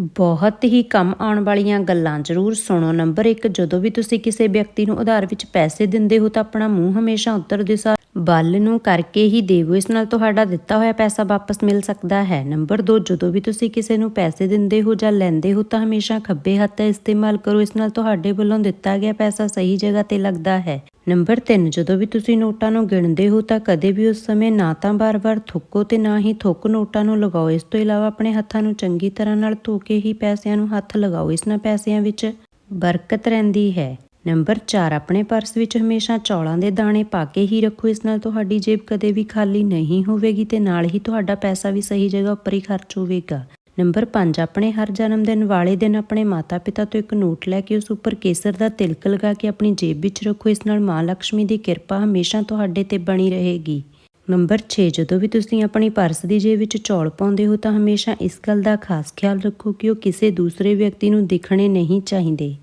ਬਹੁਤ ਹੀ ਕੰਮ ਆਉਣ ਵਾਲੀਆਂ ਗੱਲਾਂ ਜ਼ਰੂਰ ਸੁਣੋ। ਨੰਬਰ 1 ਜਦੋਂ ਵੀ ਤੁਸੀਂ ਕਿਸੇ ਵਿਅਕਤੀ ਨੂੰ ਉਧਾਰ ਵਿੱਚ ਪੈਸੇ ਦਿੰਦੇ ਹੋ ਤਾਂ ਆਪਣਾ ਮੂੰਹ ਹਮੇਸ਼ਾ ਉੱਤਰ ਦਿਸ਼ਾ ਬਲ ਨੂੰ ਕਰਕੇ ਹੀ ਦੇਵੋ। ਇਸ ਨਾਲ ਤੁਹਾਡਾ ਦਿੱਤਾ ਹੋਇਆ ਪੈਸਾ ਵਾਪਸ ਮਿਲ ਸਕਦਾ ਹੈ। ਨੰਬਰ 2 ਜਦੋਂ ਵੀ ਤੁਸੀਂ ਕਿਸੇ ਨੂੰ ਪੈਸੇ ਦਿੰਦੇ ਹੋ ਜਾਂ ਲੈਂਦੇ ਹੋ ਤਾਂ ਹਮੇਸ਼ਾ ਖੱਬੇ ਹੱਥ ਦਾ ਇਸਤੇਮਾਲ ਕਰੋ। ਇਸ ਨਾਲ ਤੁਹਾਡੇ ਵੱਲੋਂ ਦਿੱਤਾ ਗਿਆ ਪੈਸਾ ਸਹੀ ਜਗ੍ਹਾ ਤੇ ਲੱਗਦਾ ਹੈ। ਨੰਬਰ 3 ਜਦੋਂ ਵੀ ਤੁਸੀਂ ਨੋਟਾਂ ਨੂੰ ਗਿਣਦੇ ਹੋ ਤਾਂ ਕਦੇ ਵੀ ਉਸ ਸਮੇਂ ਨਾ ਤਾਂ ਬਾਰ-ਬਾਰ ਥੁੱਕੋ ਤੇ ਨਾ ਹੀ ਥੁੱਕ ਨੋਟਾਂ ਨੂੰ ਲਗਾਓ। ਇਸ ਤੋਂ ਇਲਾਵਾ ਆਪਣੇ ਹੱਥਾਂ ਨੂੰ ਚੰਗੀ ਤਰ੍ਹਾਂ ਨਾਲ ਧੋ ਕੇ ਹੀ ਪੈਸਿਆਂ ਨੂੰ ਹੱਥ ਲਗਾਓ। ਇਸ ਨਾਲ ਪੈਸਿਆਂ ਵਿੱਚ ਬਰਕਤ ਰਹਿੰਦੀ ਹੈ। ਨੰਬਰ 4 ਆਪਣੇ ਪਰਸ ਵਿੱਚ ਹਮੇਸ਼ਾ ਚੌਲਾਂ ਦੇ ਦਾਣੇ ਪਾ ਕੇ ਹੀ ਰੱਖੋ। ਇਸ ਨਾਲ ਤੁਹਾਡੀ ਜੇਬ ਕਦੇ ਵੀ ਖਾਲੀ ਨਹੀਂ ਹੋਵੇਗੀ ਤੇ ਨਾਲ ਹੀ ਤੁਹਾਡਾ ਪੈਸਾ ਵੀ ਸਹੀ ਜਗ੍ਹਾ ਉੱਪਰ ਹੀ ਖਰਚ ਹੋਵੇਗਾ। ਨੰਬਰ 5 ਆਪਣੇ ਹਰ ਜਨਮ ਦਿਨ ਵਾਲੇ ਦਿਨ ਆਪਣੇ ਮਾਤਾ-ਪਿਤਾ ਤੋਂ ਇੱਕ ਨੋਟ ਲੈ ਕੇ ਉਸ ਉੱਪਰ ਕੇਸਰ ਦਾ ਤਿਲਕ ਲਗਾ ਕੇ ਆਪਣੀ ਜੇਬ ਵਿੱਚ ਰੱਖੋ। ਇਸ ਨਾਲ ਮਾਂ ਲక్ష్ਮੀ ਦੀ ਕਿਰਪਾ ਹਮੇਸ਼ਾ ਤੁਹਾਡੇ ਤੇ ਬਣੀ ਰਹੇਗੀ। ਨੰਬਰ 6 ਜਦੋਂ ਵੀ ਤੁਸੀਂ ਆਪਣੀ ਪਰਸ ਦੀ ਜੇਬ ਵਿੱਚ ਚੌਲ ਪਾਉਂਦੇ ਹੋ ਤਾਂ ਹਮੇਸ਼ਾ ਇਸ ਗੱਲ ਦਾ ਖਾਸ ਖਿਆਲ ਰੱਖੋ ਕਿ ਉਹ ਕਿਸੇ ਦੂਸਰੇ ਵਿਅਕਤੀ ਨੂੰ ਦਿਖਣੇ ਨਹੀਂ ਚਾਹੀਦੇ।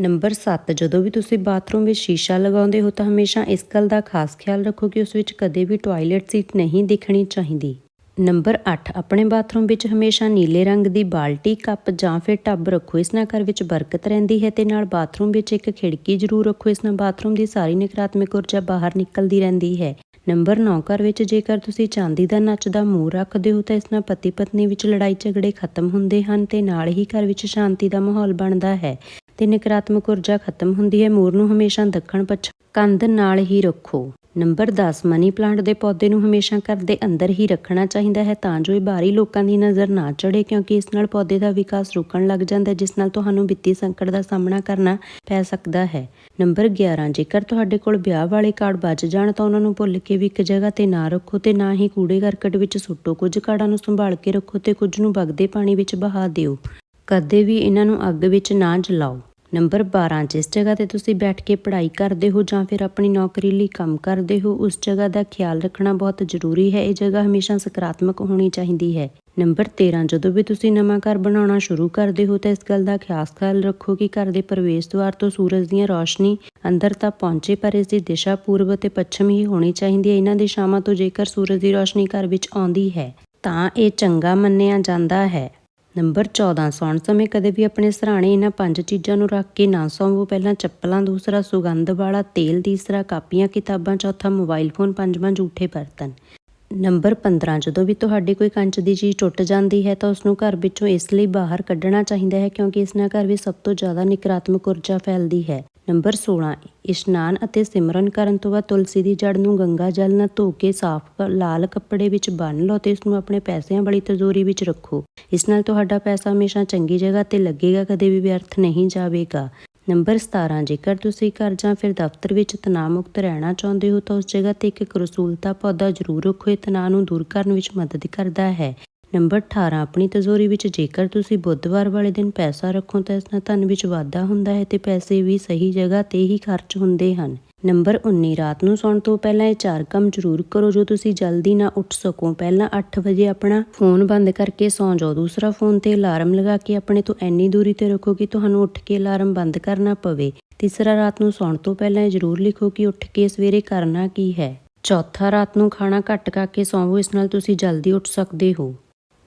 ਨੰਬਰ 7 ਜਦੋਂ ਵੀ ਤੁਸੀਂ ਬਾਥਰੂਮ ਵਿੱਚ ਸ਼ੀਸ਼ਾ ਲਗਾਉਂਦੇ ਹੋ ਤਾਂ ਹਮੇਸ਼ਾ ਇਸ ਗੱਲ ਦਾ ਖਾਸ ਖਿਆਲ ਰੱਖੋ ਕਿ ਉਸ ਵਿੱਚ ਕਦੇ ਵੀ ਟਾਇਲਟ ਸੀਟ ਨਹੀਂ ਦਿਖਣੀ ਚਾਹੀਦੀ। ਨੰਬਰ 8 ਆਪਣੇ ਬਾਥਰੂਮ ਵਿੱਚ ਹਮੇਸ਼ਾ ਨੀਲੇ ਰੰਗ ਦੀ ਬਾਲਟੀ, ਕੱਪ ਜਾਂ ਫਿਰ ਟੱਬ ਰੱਖੋ। ਇਸ ਨਾਲ ਘਰ ਵਿੱਚ ਬਰਕਤ ਰਹਿੰਦੀ ਹੈ ਤੇ ਨਾਲ ਬਾਥਰੂਮ ਵਿੱਚ ਇੱਕ ਖਿੜਕੀ ਜ਼ਰੂਰ ਰੱਖੋ। ਇਸ ਨਾਲ ਬਾਥਰੂਮ ਦੀ ਸਾਰੀ ਨਕਾਰਾਤਮਕ ਊਰਜਾ ਬਾਹਰ ਨਿਕਲਦੀ ਰਹਿੰਦੀ ਹੈ। ਨੰਬਰ 9 ਘਰ ਵਿੱਚ ਜੇਕਰ ਤੁਸੀਂ ਚਾਂਦੀ ਦਾ ਨੱਚਦਾ ਮੂੰਹ ਰੱਖਦੇ ਹੋ ਤਾਂ ਇਸ ਨਾਲ ਪਤੀ ਪਤਨੀ ਵਿੱਚ ਲੜਾਈ ਝਗੜੇ ਖਤਮ ਹੁੰਦੇ ਹਨ ਤੇ ਨਾਲ ਹੀ ਘਰ ਵਿੱਚ ਸ਼ਾਂਤੀ ਦਾ ਮਾਹੌਲ ਬਣਦਾ ਹੈ। ਤੇ ਨਕਾਰਾਤਮਕ ਊਰਜਾ ਖਤਮ ਹੁੰਦੀ ਹੈ। ਮੋਰ ਨੂੰ ਹਮੇਸ਼ਾ ਦੱਖਣ ਪੱਛਮ ਕੰਧ ਨਾਲ ਹੀ ਰੱਖੋ। ਨੰਬਰ 10 ਮਨੀ ਪਲਾਂਟ ਦੇ ਪੌਦੇ ਨੂੰ ਹਮੇਸ਼ਾ ਘਰ ਦੇ ਅੰਦਰ ਹੀ ਰੱਖਣਾ ਚਾਹੀਦਾ ਹੈ ਤਾਂ ਜੋ ਇਹ ਬਾਹਰੀ ਲੋਕਾਂ ਦੀ ਨਜ਼ਰ ਨਾ ਚੜੇ ਕਿਉਂਕਿ ਇਸ ਨਾਲ ਪੌਦੇ ਦਾ ਵਿਕਾਸ ਰੁਕਣ ਲੱਗ ਜਾਂਦਾ ਹੈ, ਜਿਸ ਨਾਲ ਤੁਹਾਨੂੰ ਵਿੱਤੀ ਸੰਕਟ ਦਾ ਸਾਹਮਣਾ ਕਰਨਾ ਪੈ ਸਕਦਾ ਹੈ। ਨੰਬਰ 11 ਜੇਕਰ ਤੁਹਾਡੇ ਕੋਲ ਵਿਆਹ ਵਾਲੇ ਕਾਰਡ ਬਚ ਜਾਣ ਤਾਂ ਉਹਨਾਂ ਨੂੰ ਭੁੱਲ ਕੇ ਵੀ ਇੱਕ ਜਗ੍ਹਾ ਤੇ ਨਾ ਰੱਖੋ ਤੇ ਨਾ ਹੀ ਕੂੜੇ ਕਰਕਟ ਵਿੱਚ ਸੁੱਟੋ। ਕੁਝ ਕਾਰਡਾਂ ਨੂੰ ਸੰਭਾਲ ਕੇ ਰੱਖੋ ਤੇ ਕੁਝ ਨੂੰ ਵਗਦੇ ਪਾਣੀ ਵਿੱਚ ਬਹਾ ਦਿਓ। ਕਦੇ ਵੀ ਇਹਨਾਂ ਨੂੰ ਅੱਗ ਵਿੱਚ ਨਾ ਜਲਾਓ। ਨੰਬਰ 12 ਜਿਸ ਜਗ੍ਹਾ ਤੇ ਤੁਸੀਂ ਬੈਠ ਕੇ ਪੜ੍ਹਾਈ ਕਰਦੇ ਹੋ ਜਾਂ ਫਿਰ ਆਪਣੀ ਨੌਕਰੀ ਲਈ ਕੰਮ ਕਰਦੇ ਹੋ, ਉਸ ਜਗ੍ਹਾ ਦਾ ਖਿਆਲ ਰੱਖਣਾ ਬਹੁਤ ਜ਼ਰੂਰੀ ਹੈ। ਇਹ ਜਗ੍ਹਾ ਹਮੇਸ਼ਾ ਸਕਾਰਾਤਮਕ ਹੋਣੀ ਚਾਹੀਦੀ ਹੈ। ਨੰਬਰ 13 ਜਦੋਂ ਵੀ ਤੁਸੀਂ ਨਵਾਂ ਘਰ ਬਣਾਉਣਾ ਸ਼ੁਰੂ ਕਰਦੇ ਹੋ ਤਾਂ ਇਸ ਗੱਲ ਦਾ ਖਾਸ ਖਿਆਲ ਰੱਖੋ ਕਿ ਘਰ ਦੇ ਪ੍ਰਵੇਸ਼ ਦੁਆਰ ਤੋਂ ਸੂਰਜ ਦੀਆਂ ਰੌਸ਼ਨੀ ਅੰਦਰ ਤਾਂ ਪਹੁੰਚੇ, ਪਰ ਇਸ ਦੀ ਦਿਸ਼ਾ ਪੂਰਬ ਅਤੇ ਪੱਛਮ ਹੀ ਹੋਣੀ ਚਾਹੀਦੀ ਹੈ। ਇਹਨਾਂ ਦਿਸ਼ਾਵਾਂ ਤੋਂ ਜੇਕਰ ਸੂਰਜ ਦੀ ਰੌਸ਼ਨੀ ਘਰ ਵਿੱਚ ਆਉਂਦੀ ਹੈ, ਤਾਂ ਇਹ ਚੰਗਾ ਮੰਨਿਆ ਜਾਂਦਾ ਹੈ। ਨੰਬਰ 14 ਸੌਣ ਸਮੇਂ ਕਦੇ ਵੀ ਆਪਣੇ ਸਰਾਣੇ ਇਹਨਾਂ ਪੰਜ ਚੀਜ਼ਾਂ ਨੂੰ ਰੱਖ ਕੇ ਨਾ ਸੌਵੋ। ਪਹਿਲਾਂ ਚੱਪਲਾਂ, ਦੂਸਰਾ ਸੁਗੰਧ ਵਾਲਾ ਤੇਲ, ਤੀਸਰਾ ਕਾਪੀਆਂ, ਕਿਤਾਬਾਂ, ਚੌਥਾ ਮੋਬਾਈਲ ਫੋਨ, ਪੰਜਵਾਂ ਝੂਠੇ ਬਰਤਨ। ਨੰਬਰ 15 ਜਦੋਂ ਵੀ ਤੁਹਾਡੀ ਕੋਈ ਕੰਚ ਦੀ ਚੀਜ਼ ਟੁੱਟ ਜਾਂਦੀ ਹੈ ਤਾਂ ਉਸ ਨੂੰ ਘਰ ਵਿੱਚੋਂ ਇਸ ਲਈ ਬਾਹਰ ਕੱਢਣਾ ਚਾਹੀਦਾ ਹੈ ਕਿਉਂਕਿ ਇਸ ਨਾਲ ਘਰ ਵਿੱਚ ਸਭ ਤੋਂ ਜ਼ਿਆਦਾ ਨਕਾਰਾਤਮਕ ਊਰਜਾ ਫੈਲਦੀ ਹੈ। ਨੰਬਰ 16 ਇਸ਼ਨਾਨ ਅਤੇ ਸਿਮਰਨ ਕਰਨ ਤੋਂ ਬਾਅਦ ਤੁਲਸੀ ਦੀ ਜੜ ਨੂੰ ਗੰਗਾ ਜਲ ਨਾਲ ਧੋ ਕੇ ਸਾਫ਼ ਲਾਲ ਕੱਪੜੇ ਵਿੱਚ ਬੰਨ੍ਹ ਲਓ ਤੇ ਇਸ ਨੂੰ ਆਪਣੇ ਪੈਸਿਆਂ ਵਾਲੀ ਤਿਜੋਰੀ ਵਿੱਚ ਰੱਖੋ। ਇਸ ਨਾਲ ਤੁਹਾਡਾ ਪੈਸਾ ਹਮੇਸ਼ਾ ਚੰਗੀ ਜਗ੍ਹਾ ਤੇ ਲੱਗੇਗਾ, ਕਦੇ ਵੀ ਵਿਅਰਥ ਨਹੀਂ ਜਾਵੇਗਾ। ਨੰਬਰ 17 ਜੇਕਰ ਤੁਸੀਂ ਘਰ ਜਾਂ ਫਿਰ ਦਫ਼ਤਰ ਵਿੱਚ ਤਣਾਅ ਮੁਕਤ ਰਹਿਣਾ ਚਾਹੁੰਦੇ ਹੋ ਤਾਂ ਉਸ ਜਗ੍ਹਾ ਤੇ ਇੱਕ ਕਰਸੂਲਤਾ ਪੌਦਾ ਜ਼ਰੂਰ ਰੱਖੋ। ਇਹ ਤਣਾਅ ਨੂੰ ਦੂਰ ਕਰਨ ਵਿੱਚ ਮਦਦ ਕਰਦਾ ਹੈ। ਨੰਬਰ 18 ਆਪਣੀ ਤਜ਼ੋਰੀ ਵਿੱਚ ਜੇਕਰ ਤੁਸੀਂ ਬੁੱਧਵਾਰ ਵਾਲੇ ਦਿਨ ਪੈਸਾ ਰੱਖੋ ਤਾਂ ਇਸ ਨਾਲ ਧਨ ਵਿੱਚ ਵਾਧਾ ਹੁੰਦਾ ਹੈ ਤੇ ਪੈਸੇ ਵੀ ਸਹੀ ਜਗ੍ਹਾ ਤੇ ਹੀ ਖਰਚ ਹੁੰਦੇ ਹਨ। ਨੰਬਰ 19 ਰਾਤ ਨੂੰ ਸੌਣ ਤੋਂ ਪਹਿਲਾਂ ਇਹ ਚਾਰ ਕੰਮ ਜ਼ਰੂਰ ਕਰੋ ਜੋ ਤੁਸੀਂ ਜਲਦੀ ਨਾ ਉੱਠ ਸਕੋ। ਪਹਿਲਾਂ 8 ਵਜੇ ਆਪਣਾ ਫੋਨ ਬੰਦ ਕਰਕੇ ਸੌਂ ਜਾਓ। ਦੂਸਰਾ ਫੋਨ ਤੇ ਅਲਾਰਮ ਲਗਾ ਕੇ ਆਪਣੇ ਤੋਂ ਇੰਨੀ ਦੂਰੀ ਤੇ ਰੱਖੋ ਕਿ ਤੁਹਾਨੂੰ ਉੱਠ ਕੇ ਅਲਾਰਮ ਬੰਦ ਕਰਨਾ ਪਵੇ। ਤੀਸਰਾ, ਰਾਤ ਨੂੰ ਸੌਣ ਤੋਂ ਪਹਿਲਾਂ ਇਹ ਜ਼ਰੂਰ ਲਿਖੋ ਕਿ ਉੱਠ ਕੇ ਸਵੇਰੇ ਕਰਨਾ ਕੀ ਹੈ। ਚੌਥਾ, ਰਾਤ ਨੂੰ ਖਾਣਾ ਘੱਟ ਖਾ ਕੇ ਸੌਂਵੋ। ਇਸ ਨਾਲ ਤੁਸੀਂ ਜਲਦੀ ਉੱਠ ਸਕਦੇ ਹੋ।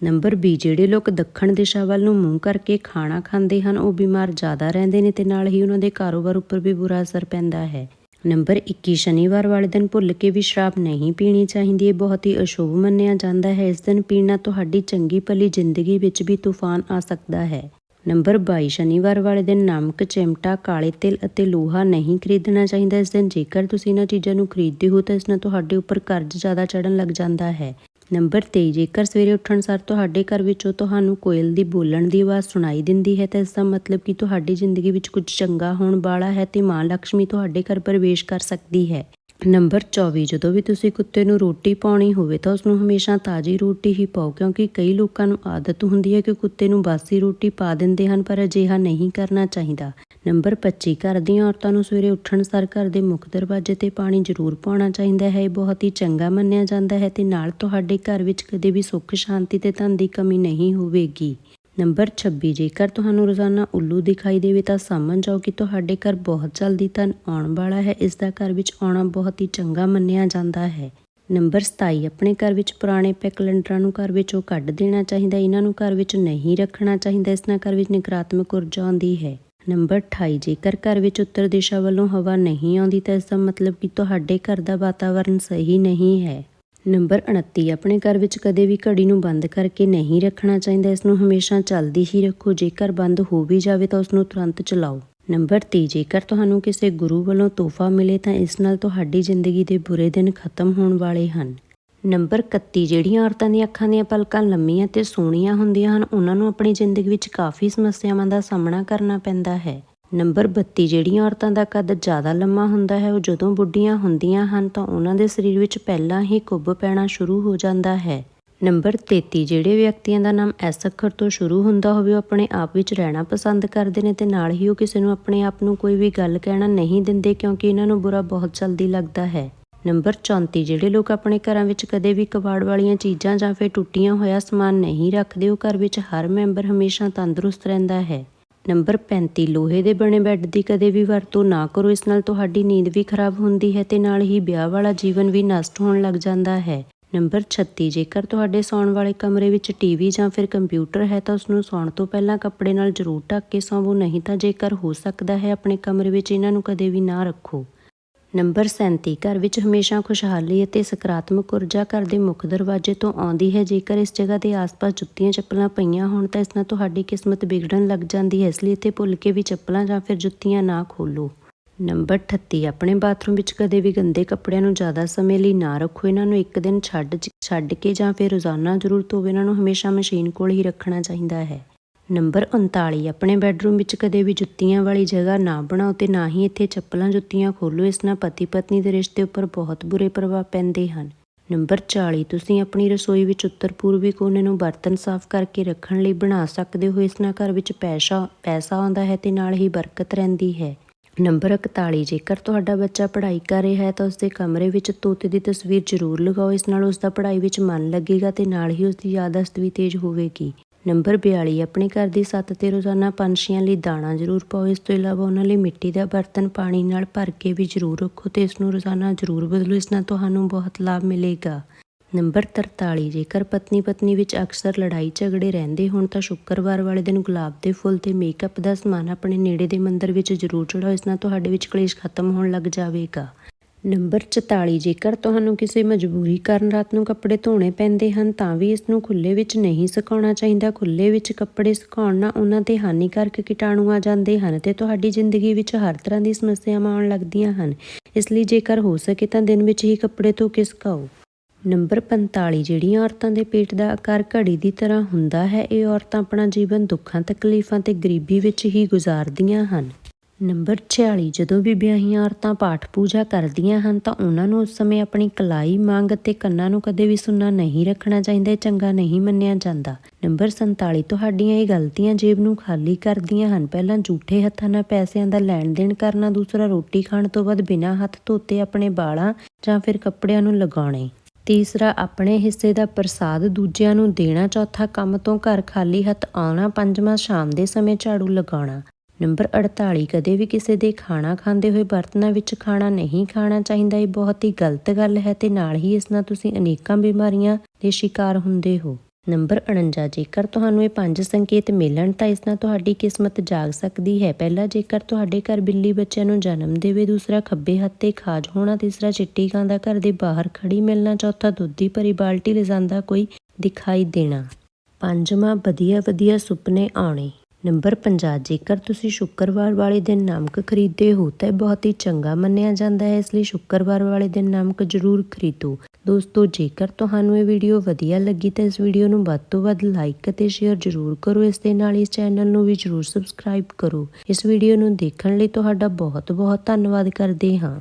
ਨੰਬਰ 20 ਜਿਹੜੇ ਲੋਕ ਦੱਖਣ ਦਿਸ਼ਾ ਵੱਲ ਨੂੰ ਮੂੰਹ ਕਰਕੇ ਖਾਣਾ ਖਾਂਦੇ ਹਨ, ਉਹ ਬਿਮਾਰ ਜ਼ਿਆਦਾ ਰਹਿੰਦੇ ਨੇ ਤੇ ਨਾਲ ਹੀ ਉਹਨਾਂ ਦੇ ਕਾਰੋਬਾਰ ਉੱਪਰ ਵੀ ਬੁਰਾ ਅਸਰ ਪੈਂਦਾ ਹੈ। ਨੰਬਰ 21 ਸ਼ਨੀਵਾਰ ਵਾਲੇ ਦਿਨ ਭੁੱਲ ਕੇ ਵੀ ਸ਼ਰਾਬ ਨਹੀਂ ਪੀਣੀ ਚਾਹੀਦੀ, ਇਹ ਬਹੁਤ ਹੀ ਅਸ਼ੁਭ ਮੰਨਿਆ ਜਾਂਦਾ ਹੈ। ਇਸ ਦਿਨ ਪੀਣਾ ਤੁਹਾਡੀ ਚੰਗੀ ਭਲੀ ਜ਼ਿੰਦਗੀ ਵਿੱਚ ਵੀ ਤੂਫਾਨ ਆ ਸਕਦਾ ਹੈ। ਨੰਬਰ 22 ਸ਼ਨੀਵਾਰ ਵਾਲੇ ਦਿਨ ਨਮਕ, ਚਿਮਟਾ, ਕਾਲੇ ਤਿਲ ਅਤੇ ਲੋਹਾ ਨਹੀਂ ਖਰੀਦਣਾ ਚਾਹੀਦਾ। ਇਸ ਦਿਨ ਜੇਕਰ ਤੁਸੀਂ ਇਹਨਾਂ ਚੀਜ਼ਾਂ ਨੂੰ ਖਰੀਦਦੇ ਹੋ ਤਾਂ ਇਸ ਨਾਲ ਤੁਹਾਡੇ ਉੱਪਰ ਕਰਜ਼ ਜ਼ਿਆਦਾ ਚੜਨ ਲੱਗ ਜਾਂਦਾ ਹੈ। ਨੰਬਰ 23 ਜੇਕਰ ਸਵੇਰੇ ਉੱਠਣ ਸਾਰ ਤੁਹਾਡੇ ਘਰ ਵਿੱਚੋਂ ਤੁਹਾਨੂੰ ਕੋਇਲ ਦੀ ਬੋਲਣ ਦੀ ਆਵਾਜ਼ ਸੁਣਾਈ ਦਿੰਦੀ ਹੈ, ਤਾਂ ਇਸ ਦਾ ਮਤਲਬ ਕਿ ਤੁਹਾਡੀ ਜ਼ਿੰਦਗੀ ਵਿੱਚ ਕੁਝ ਚੰਗਾ ਹੋਣ ਵਾਲਾ ਹੈ ਤੇ ਮਾਂ ਲక్ష్ਮੀ ਤੁਹਾਡੇ ਘਰ ਪ੍ਰਵੇਸ਼ ਕਰ ਸਕਦੀ ਹੈ। ਨੰਬਰ 24 ਜਦੋਂ ਵੀ ਤੁਸੀਂ ਕੁੱਤੇ ਨੂੰ ਰੋਟੀ ਪਾਉਣੀ ਹੋਵੇ ਤਾਂ ਉਸ ਨੂੰ ਹਮੇਸ਼ਾ ਤਾਜ਼ੀ ਰੋਟੀ ਹੀ ਪਾਓ, ਕਿਉਂਕਿ ਕਈ ਲੋਕਾਂ ਨੂੰ ਆਦਤ ਹੁੰਦੀ ਹੈ ਕਿ ਕੁੱਤੇ ਨੂੰ ਬਾਸੀ ਰੋਟੀ ਪਾ ਦਿੰਦੇ ਹਨ, ਪਰ ਅਜਿਹਾ ਨਹੀਂ ਕਰਨਾ ਚਾਹੀਦਾ। ਨੰਬਰ 25 ਘਰ ਦੀਆਂ ਔਰਤਾਂ ਨੂੰ ਸਵੇਰੇ ਉੱਠਣ ਸਾਰ ਘਰ ਦੇ ਮੁੱਖ ਦਰਵਾਜ਼ੇ ਤੇ ਪਾਣੀ ਜ਼ਰੂਰ ਪਾਉਣਾ ਚਾਹੀਦਾ ਹੈ। ਇਹ ਬਹੁਤ ਹੀ ਚੰਗਾ ਮੰਨਿਆ ਜਾਂਦਾ ਹੈ ਤੇ ਨਾਲ ਤੁਹਾਡੇ ਘਰ ਵਿੱਚ ਕਦੇ ਵੀ ਸੁੱਖ, ਸ਼ਾਂਤੀ ਤੇ ਧਨ ਦੀ ਕਮੀ ਨਹੀਂ ਹੋਵੇਗੀ। ਨੰਬਰ 26 ਜੇਕਰ ਤੁਹਾਨੂੰ ਰੋਜ਼ਾਨਾ ਉੱਲੂ ਦਿਖਾਈ ਦੇਵੇ ਤਾਂ ਸਮਝ ਜਾਓ ਕਿ ਤੁਹਾਡੇ ਘਰ ਬਹੁਤ ਜਲਦੀ ਧਨ ਆਉਣ ਵਾਲਾ ਹੈ। ਇਸ ਦਾ ਘਰ ਵਿੱਚ ਆਉਣਾ ਬਹੁਤ ਹੀ ਚੰਗਾ ਮੰਨਿਆ ਜਾਂਦਾ ਹੈ। ਨੰਬਰ 27 ਆਪਣੇ ਘਰ ਵਿੱਚ ਪੁਰਾਣੇ ਪਏ ਕੈਲੰਡਰਾਂ ਨੂੰ ਘਰ ਵਿੱਚੋਂ ਕੱਢ ਦੇਣਾ ਚਾਹੀਦਾ, ਇਹਨਾਂ ਨੂੰ ਘਰ ਵਿੱਚ ਨਹੀਂ ਰੱਖਣਾ ਚਾਹੀਦਾ, ਇਸ ਨਾਲ ਘਰ ਵਿੱਚ ਨਕਾਰਾਤਮਕ ਊਰਜਾ ਆਉਂਦੀ ਹੈ। ਨੰਬਰ 28 ਜੇਕਰ ਘਰ ਵਿੱਚ ਉੱਤਰ ਦਿਸ਼ਾ ਵੱਲੋਂ ਹਵਾ ਨਹੀਂ ਆਉਂਦੀ ਤਾਂ ਇਸ ਦਾ ਮਤਲਬ ਕਿ ਤੁਹਾਡੇ ਘਰ ਦਾ ਵਾਤਾਵਰਣ ਸਹੀ ਨਹੀਂ ਹੈ। ਨੰਬਰ 29 ਆਪਣੇ ਘਰ ਵਿੱਚ ਕਦੇ ਵੀ ਘੜੀ ਨੂੰ ਬੰਦ ਕਰਕੇ ਨਹੀਂ ਰੱਖਣਾ ਚਾਹੀਦਾ, ਇਸ ਨੂੰ ਹਮੇਸ਼ਾ ਚੱਲਦੀ ਹੀ ਰੱਖੋ, ਜੇਕਰ ਬੰਦ ਹੋ ਵੀ ਜਾਵੇ ਤਾਂ ਉਸ ਨੂੰ ਤੁਰੰਤ ਚਲਾਓ। ਨੰਬਰ 30 ਜੇਕਰ ਤੁਹਾਨੂੰ ਕਿਸੇ ਗੁਰੂ ਵੱਲੋਂ ਤੋਹਫਾ ਮਿਲੇ ਤਾਂ ਇਸ ਨਾਲ ਤੁਹਾਡੀ ਜ਼ਿੰਦਗੀ ਦੇ ਬੁਰੇ ਦਿਨ ਖਤਮ ਹੋਣ ਵਾਲੇ ਹਨ। ਨੰਬਰ 31 ਜਿਹੜੀਆਂ ਔਰਤਾਂ ਦੀਆਂ ਅੱਖਾਂ ਦੀਆਂ ਪਲਕਾਂ ਲੰਮੀਆਂ ਤੇ ਸੋਹਣੀਆਂ ਹੁੰਦੀਆਂ ਹਨ, ਉਹਨਾਂ ਨੂੰ ਆਪਣੀ ਜ਼ਿੰਦਗੀ ਵਿੱਚ ਕਾਫੀ ਸਮੱਸਿਆਵਾਂ ਦਾ ਸਾਹਮਣਾ ਕਰਨਾ ਪੈਂਦਾ ਹੈ। ਨੰਬਰ 32 ਜਿਹੜੀਆਂ ਔਰਤਾਂ ਦਾ ਕੱਦ ਜ਼ਿਆਦਾ ਲੰਮਾ ਹੁੰਦਾ ਹੈ, ਉਹ ਜਦੋਂ ਬੁੱਢੀਆਂ ਹੁੰਦੀਆਂ ਹਨ ਤਾਂ ਉਹਨਾਂ ਦੇ ਸਰੀਰ ਵਿੱਚ ਪਹਿਲਾਂ ਹੀ ਕੁੱਬ ਪੈਣਾ ਸ਼ੁਰੂ ਹੋ ਜਾਂਦਾ ਹੈ। ਨੰਬਰ 33 ਜਿਹੜੇ ਵਿਅਕਤੀਆਂ ਦਾ ਨਾਮ ਐਸ ਅੱਖਰ ਤੋਂ ਸ਼ੁਰੂ ਹੁੰਦਾ ਹੋਵੇ, ਉਹ ਆਪਣੇ ਆਪ ਵਿੱਚ ਰਹਿਣਾ ਪਸੰਦ ਕਰਦੇ ਨੇ ਤੇ ਨਾਲ ਹੀ ਉਹ ਕਿਸੇ ਨੂੰ ਆਪਣੇ ਆਪ ਨੂੰ ਕੋਈ ਵੀ ਗੱਲ ਕਹਿਣਾ ਨਹੀਂ ਦਿੰਦੇ ਕਿਉਂਕਿ ਇਹਨਾਂ ਨੂੰ ਬੁਰਾ ਬਹੁਤ ਜਲਦੀ ਲੱਗਦਾ ਹੈ। ਨੰਬਰ 34 ਜਿਹੜੇ ਲੋਕ ਆਪਣੇ ਘਰਾਂ ਵਿੱਚ ਕਦੇ ਵੀ ਕਬਾੜ ਵਾਲੀਆਂ ਚੀਜ਼ਾਂ ਜਾਂ ਫਿਰ ਟੁੱਟੀਆਂ ਹੋਇਆ ਸਮਾਨ ਨਹੀਂ ਰੱਖਦੇ, ਉਹ ਘਰ ਵਿੱਚ ਹਰ ਮੈਂਬਰ ਹਮੇਸ਼ਾ ਤੰਦਰੁਸਤ ਰਹਿੰਦਾ ਹੈ। ਨੰਬਰ 35 ਲੋਹੇ ਦੇ ਬਣੇ ਬੈੱਡ ਦੀ ਕਦੇ ਵੀ ਵਰਤੋਂ ਨਾ ਕਰੋ। ਇਸ ਨਾਲ ਤੁਹਾਡੀ ਨੀਂਦ ਵੀ ਖਰਾਬ ਹੁੰਦੀ ਹੈ ਤੇ ਨਾਲ ਹੀ ਵਿਆਹ ਵਾਲਾ ਜੀਵਨ ਵੀ ਨਸ਼ਟ ਹੋਣ ਲੱਗ ਜਾਂਦਾ ਹੈ। ਨੰਬਰ 36 ਜੇਕਰ ਤੁਹਾਡੇ ਸੌਣ ਵਾਲੇ ਕਮਰੇ ਵਿੱਚ ਟੀਵੀ ਜਾਂ ਫਿਰ ਕੰਪਿਊਟਰ ਹੈ ਤਾਂ ਉਸ ਨੂੰ ਸੌਣ ਤੋਂ ਪਹਿਲਾਂ ਕੱਪੜੇ ਨਾਲ ਜ਼ਰੂਰ ਢੱਕ ਕੇ ਸੌਵੋ, ਨਹੀਂ ਤਾਂ ਜੇਕਰ ਹੋ ਸਕਦਾ ਹੈ ਆਪਣੇ ਕਮਰੇ ਵਿੱਚ ਇਹਨਾਂ ਨੂੰ ਕਦੇ ਵੀ ਨਾ ਰੱਖੋ। ਨੰਬਰ 37 ਘਰ ਵਿੱਚ ਹਮੇਸ਼ਾ ਖੁਸ਼ਹਾਲੀ ਅਤੇ ਸਕਾਰਾਤਮਕ ਊਰਜਾ ਘਰ ਦੇ ਮੁੱਖ ਦਰਵਾਜ਼ੇ ਤੋਂ ਆਉਂਦੀ ਹੈ। ਜੇਕਰ ਇਸ ਜਗ੍ਹਾ ਦੇ ਆਸ-ਪਾਸ ਜੁੱਤੀਆਂ ਚੱਪਲਾਂ ਪਈਆਂ ਹੋਣ ਤਾਂ ਇਸ ਨਾਲ ਤੁਹਾਡੀ ਕਿਸਮਤ ਵਿਗੜਨ ਲੱਗ ਜਾਂਦੀ ਹੈ, ਇਸ ਲਈ ਇੱਥੇ ਭੁੱਲ ਕੇ ਵੀ ਚੱਪਲਾਂ ਜਾਂ ਫਿਰ ਜੁੱਤੀਆਂ ਨਾ ਖੋਲੋ ਨੰਬਰ 38 ਆਪਣੇ ਬਾਥਰੂਮ ਵਿੱਚ ਕਦੇ ਵੀ ਗੰਦੇ ਕੱਪੜਿਆਂ ਨੂੰ ਜ਼ਿਆਦਾ ਸਮੇਂ ਲਈ ਨਾ ਰੱਖੋ। ਇਹਨਾਂ ਨੂੰ ਇੱਕ ਦਿਨ ਛੱਡ ਛੱਡ ਕੇ ਜਾਂ ਫਿਰ ਰੋਜ਼ਾਨਾ ਜ਼ਰੂਰਤ ਹੋਵੇ, ਇਹਨਾਂ ਨੂੰ ਹਮੇਸ਼ਾ ਮਸ਼ੀਨ ਕੋਲ ਹੀ ਰੱਖਣਾ ਚਾਹੀਦਾ ਹੈ। ਨੰਬਰ 39 ਆਪਣੇ ਬੈੱਡਰੂਮ ਵਿੱਚ ਕਦੇ ਵੀ ਜੁੱਤੀਆਂ ਵਾਲੀ ਜਗ੍ਹਾ ਨਾ ਬਣਾਓ ਤੇ ਨਾ ਹੀ ਇੱਥੇ ਚੱਪਲਾਂ ਜੁੱਤੀਆਂ ਖੋਲੋ ਇਸ ਨਾਲ ਪਤੀ ਪਤਨੀ ਦੇ ਰਿਸ਼ਤੇ ਉੱਪਰ ਬਹੁਤ ਬੁਰੇ ਪ੍ਰਭਾਵ ਪੈਂਦੇ ਹਨ। ਨੰਬਰ 40 ਤੁਸੀਂ ਆਪਣੀ ਰਸੋਈ ਵਿੱਚ ਉੱਤਰ ਪੂਰਬੀ ਕੋਨੇ ਨੂੰ ਬਰਤਨ ਸਾਫ਼ ਕਰਕੇ ਰੱਖਣ ਲਈ ਬਣਾ ਸਕਦੇ ਹੋ, ਇਸ ਨਾਲ ਘਰ ਵਿੱਚ ਪੈਸਾ ਪੈਸਾ ਆਉਂਦਾ ਹੈ ਤੇ ਨਾਲ ਹੀ ਬਰਕਤ ਰਹਿੰਦੀ ਹੈ। ਨੰਬਰ 41 ਜੇਕਰ ਤੁਹਾਡਾ ਬੱਚਾ ਪੜ੍ਹਾਈ ਕਰ ਰਿਹਾ ਹੈ ਤਾਂ ਉਸਦੇ ਕਮਰੇ ਵਿੱਚ ਤੋਤੇ ਦੀ ਤਸਵੀਰ ਜ਼ਰੂਰ ਲਗਾਓ, ਇਸ ਨਾਲ ਉਸ ਦਾ ਪੜ੍ਹਾਈ ਵਿੱਚ ਮਨ ਲੱਗੇਗਾ ਤੇ ਨਾਲ ਹੀ ਉਸ ਦੀ ਯਾਦਾਸ਼ਤ ਵੀ ਤੇਜ਼ ਹੋਵੇਗੀ। ਨੰਬਰ 42 ਆਪਣੇ ਘਰ ਦੀ ਛੱਤ ਤੇ ਰੋਜ਼ਾਨਾ ਪੰਛੀਆਂ ਲਈ ਦਾਣਾ ਜ਼ਰੂਰ ਪਾਓ। ਇਸ ਤੋਂ ਇਲਾਵਾ ਉਹਨਾਂ ਲਈ ਮਿੱਟੀ ਦਾ ਬਰਤਨ ਪਾਣੀ ਨਾਲ ਭਰ ਕੇ ਵੀ ਜ਼ਰੂਰ ਰੱਖੋ ਤੇ ਇਸ ਨੂੰ ਰੋਜ਼ਾਨਾ ਜ਼ਰੂਰ ਬਦਲੋ, ਇਸ ਨਾਲ ਤੁਹਾਨੂੰ ਬਹੁਤ ਲਾਭ ਮਿਲੇਗਾ। ਨੰਬਰ 43 ਜੇਕਰ ਪਤਨੀ ਪਤਨੀ ਵਿੱਚ ਅਕਸਰ ਲੜਾਈ ਝਗੜੇ ਰਹਿੰਦੇ ਹੋਣ ਤਾਂ ਸ਼ੁੱਕਰਵਾਰ ਵਾਲੇ ਦਿਨ ਗੁਲਾਬ ਦੇ ਫੁੱਲ ਤੇ ਮੇਕਅਪ ਦਾ ਸਮਾਨ ਆਪਣੇ ਨੇੜੇ ਦੇ ਮੰਦਰ ਵਿੱਚ ਜ਼ਰੂਰ ਚੜਾਓ ਇਸ ਨਾਲ ਤੁਹਾਡੇ ਵਿੱਚ ਕਲੇਸ਼ ਖਤਮ ਹੋਣ ਲੱਗ ਜਾਵੇਗਾ। ਨੰਬਰ 44 ਜੇਕਰ ਤੁਹਾਨੂੰ ਕਿਸੇ ਮਜਬੂਰੀ ਕਾਰਨ ਰਾਤ ਨੂੰ ਕੱਪੜੇ ਧੋਣੇ ਪੈਂਦੇ ਹਨ, ਤਾਂ ਵੀ ਇਸ ਨੂੰ ਖੁੱਲੇ ਵਿੱਚ ਨਹੀਂ ਸੁਕਾਉਣਾ ਚਾਹੀਦਾ। ਖੁੱਲੇ ਵਿੱਚ ਕੱਪੜੇ ਸੁਕਾਉਣ ਨਾਲ ਉਹਨਾਂ ਤੇ ਹਾਨੀਕਾਰਕ ਕੀਟਾਣੂ ਆ ਜਾਂਦੇ ਹਨ ਤੇ ਤੁਹਾਡੀ ਜ਼ਿੰਦਗੀ ਵਿੱਚ ਹਰ ਤਰ੍ਹਾਂ ਦੀ ਸਮੱਸਿਆਵਾਂ ਆਉਣ ਲੱਗਦੀਆਂ ਹਨ। ਇਸ ਲਈ ਜੇਕਰ ਹੋ ਸਕੇ ਤਾਂ ਦਿਨ ਵਿੱਚ ਹੀ ਕੱਪੜੇ ਧੋ ਕੇ ਸੁਕਾਓ। ਨੰਬਰ 45 ਜਿਹੜੀਆਂ ਔਰਤਾਂ ਦੇ ਪੇਟ ਦਾ ਆਕਾਰ ਘੜੀ ਦੀ ਤਰ੍ਹਾਂ ਹੁੰਦਾ ਹੈ, ਇਹ ਔਰਤਾਂ ਆਪਣਾ ਜੀਵਨ ਦੁੱਖਾਂ, ਤਕਲੀਫਾਂ ਤੇ ਗਰੀਬੀ ਵਿੱਚ ਹੀ ਗੁਜ਼ਾਰਦੀਆਂ ਹਨ। ਨੰਬਰ 46 ਜਦੋਂ ਵੀ ਵਿਆਹੀਆਂ ਔਰਤਾਂ ਪਾਠ ਪੂਜਾ ਕਰਦੀਆਂ ਹਨ ਤਾਂ ਉਹਨਾਂ ਨੂੰ ਉਸ ਸਮੇਂ ਆਪਣੀ ਕਲਾਈ ਮੰਗ ਅਤੇ ਕੰਨਾਂ ਨੂੰ ਕਦੇ ਵੀ ਸੁੰਨਾ ਨਹੀਂ ਰੱਖਣਾ ਚਾਹੀਦਾ, ਇਹ ਚੰਗਾ ਨਹੀਂ ਮੰਨਿਆ ਜਾਂਦਾ। ਨੰਬਰ 47 ਤੁਹਾਡੀਆਂ ਇਹ ਗਲਤੀਆਂ ਜੇਬ ਨੂੰ ਖਾਲੀ ਕਰਦੀਆਂ ਹਨ। ਪਹਿਲਾਂ ਝੂਠੇ ਹੱਥਾਂ ਨਾਲ ਪੈਸਿਆਂ ਦਾ ਲੈਣ ਦੇਣ ਕਰਨਾ, ਦੂਸਰਾ ਰੋਟੀ ਖਾਣ ਤੋਂ ਬਾਅਦ ਬਿਨਾਂ ਹੱਥ ਧੋਤੇ ਆਪਣੇ ਬਾਲਾਂ ਜਾਂ ਫਿਰ ਕੱਪੜਿਆਂ ਨੂੰ ਲਗਾਉਣੇ। ਤੀਸਰਾ, ਆਪਣੇ ਹਿੱਸੇ ਦਾ ਪ੍ਰਸਾਦ ਦੂਜਿਆਂ ਨੂੰ ਦੇਣਾ। ਚੌਥਾ, ਕੰਮ ਤੋਂ ਘਰ ਖਾਲੀ ਹੱਥ ਆਉਣਾ। ਪੰਜਵਾਂ, ਸ਼ਾਮ ਦੇ ਸਮੇਂ ਝਾੜੂ ਲਗਾਉਣਾ। ਨੰਬਰ 48 ਕਦੇ ਵੀ ਕਿਸੇ ਦੇ ਖਾਣਾ ਖਾਂਦੇ ਹੋਏ ਬਰਤਨਾਂ ਵਿੱਚ ਖਾਣਾ ਨਹੀਂ ਖਾਣਾ ਚਾਹੀਦਾ, ਇਹ ਬਹੁਤ ਹੀ ਗਲਤ ਗੱਲ ਹੈ ਤੇ ਨਾਲ ਹੀ ਇਸ ਨਾਲ ਤੁਸੀਂ ਅਨੇਕਾਂ ਬਿਮਾਰੀਆਂ ਦੇ ਸ਼ਿਕਾਰ ਹੁੰਦੇ ਹੋ। ਨੰਬਰ 49 ਜੇਕਰ ਤੁਹਾਨੂੰ ਇਹ ਪੰਜ ਸੰਕੇਤ ਮਿਲਣ ਤਾਂ ਇਸ ਨਾਲ ਤੁਹਾਡੀ ਕਿਸਮਤ ਜਾਗ ਸਕਦੀ ਹੈ। ਪਹਿਲਾ, ਜੇਕਰ ਤੁਹਾਡੇ ਘਰ ਬਿੱਲੀ ਬੱਚਿਆਂ ਨੂੰ ਜਨਮ ਦੇਵੇ, ਦੂਸਰਾ, ਖੱਬੇ ਹੱਥ ਤੇ ਖਾਜ ਹੋਣਾ, ਤੀਸਰਾ ਚਿੱਟੀ ਕਾਂ ਦਾ ਘਰ ਦੇ ਬਾਹਰ ਖੜੀ ਮਿਲਣਾ, ਚੌਥਾ, ਦੁੱਧ ਦੀ ਭਰੀ ਬਾਲਟੀ ਲਿਜਾਂਦਾ ਕੋਈ ਦਿਖਾਈ ਦੇਣਾ। ਪੰਜਵਾਂ ਵਧੀਆ ਵਧੀਆ ਸੁਪਨੇ ਆਉਣੇ। ਨੰਬਰ 50 ਜੇਕਰ ਤੁਸੀਂ ਸ਼ੁੱਕਰਵਾਰ ਵਾਲੇ ਦਿਨ ਨਮਕ ਖਰੀਦਦੇ ਹੋ, ਤਾਂ ਇਹ ਬਹੁਤ ਹੀ ਚੰਗਾ ਮੰਨਿਆ ਜਾਂਦਾ ਹੈ। ਇਸ ਲਈ ਸ਼ੁੱਕਰਵਾਰ ਵਾਲੇ ਦਿਨ ਨਮਕ ਜ਼ਰੂਰ ਖਰੀਦੋ। ਦੋਸਤੋ, ਜੇਕਰ ਤੁਹਾਨੂੰ ਇਹ ਵੀਡੀਓ ਵਧੀਆ ਲੱਗੀ, ਤਾਂ ਇਸ ਵੀਡੀਓ ਨੂੰ ਵੱਧ ਤੋਂ ਵੱਧ ਲਾਈਕ ਅਤੇ ਸ਼ੇਅਰ ਜ਼ਰੂਰ ਕਰੋ। ਇਸ ਦੇ ਨਾਲ ਇਸ ਚੈਨਲ ਨੂੰ ਵੀ ਜ਼ਰੂਰ ਸਬਸਕ੍ਰਾਈਬ ਕਰੋ। ਇਸ ਵੀਡੀਓ ਨੂੰ ਦੇਖਣ ਲਈ ਤੁਹਾਡਾ ਬਹੁਤ ਬਹੁਤ ਧੰਨਵਾਦ ਕਰਦੇ ਹਾਂ।